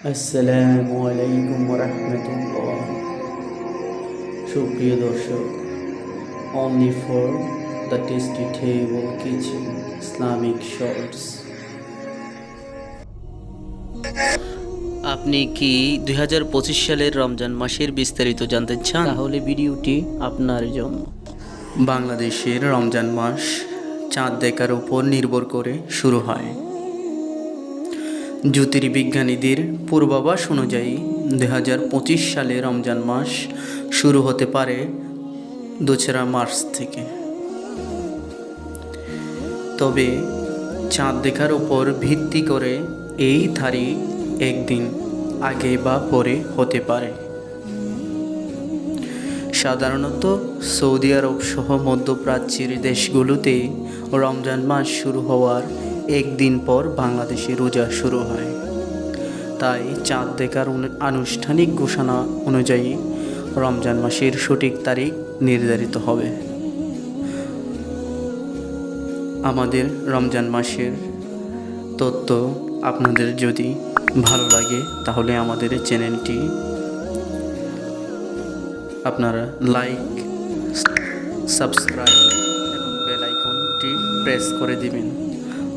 আসসালামু আলাইকুম রহমতুল্লাহ সুপ্রিয় দর্শক only for the tasty table kitchen islamic shorts আপনি কি দু হাজার পঁচিশ সালের রমজান মাসের বিস্তারিত জানতে চান? তাহলে ভিডিওটি আপনার জন্য। বাংলাদেশের রমজান মাস চাঁদ দেখার উপর নির্ভর করে শুরু হয়। জ্যোতির্বিজ্ঞানীদের পূর্বাভাস অনুযায়ী দুই হাজার পঁচিশ সালে রমজান মাস শুরু হতে পারে দোসরা মার্চ থেকে। তবে চাঁদ দেখার উপর ভিত্তি করে এই তারিখ একদিন আগে বা পরে হতে পারে। সাধারণত সৌদি আরব সহ মধ্যপ্রাচ্যের দেশগুলোতে রমজান মাস শুরু হওয়ার একদিন পর বাংলাদেশে রোজা শুরু হয়। তাই চাঁদ দেখার আনুষ্ঠানিক ঘোষণা অনুযায়ী রমজান মাসের সঠিক তারিখ নির্ধারিত হবে। আমাদের রমজান মাসের তথ্য আপনাদের যদি ভালো লাগে, তাহলে আমাদের চ্যানেলটি আপনারা লাইক, সাবস্ক্রাইব এবং বেল আইকনটি প্রেস করে দিবেন।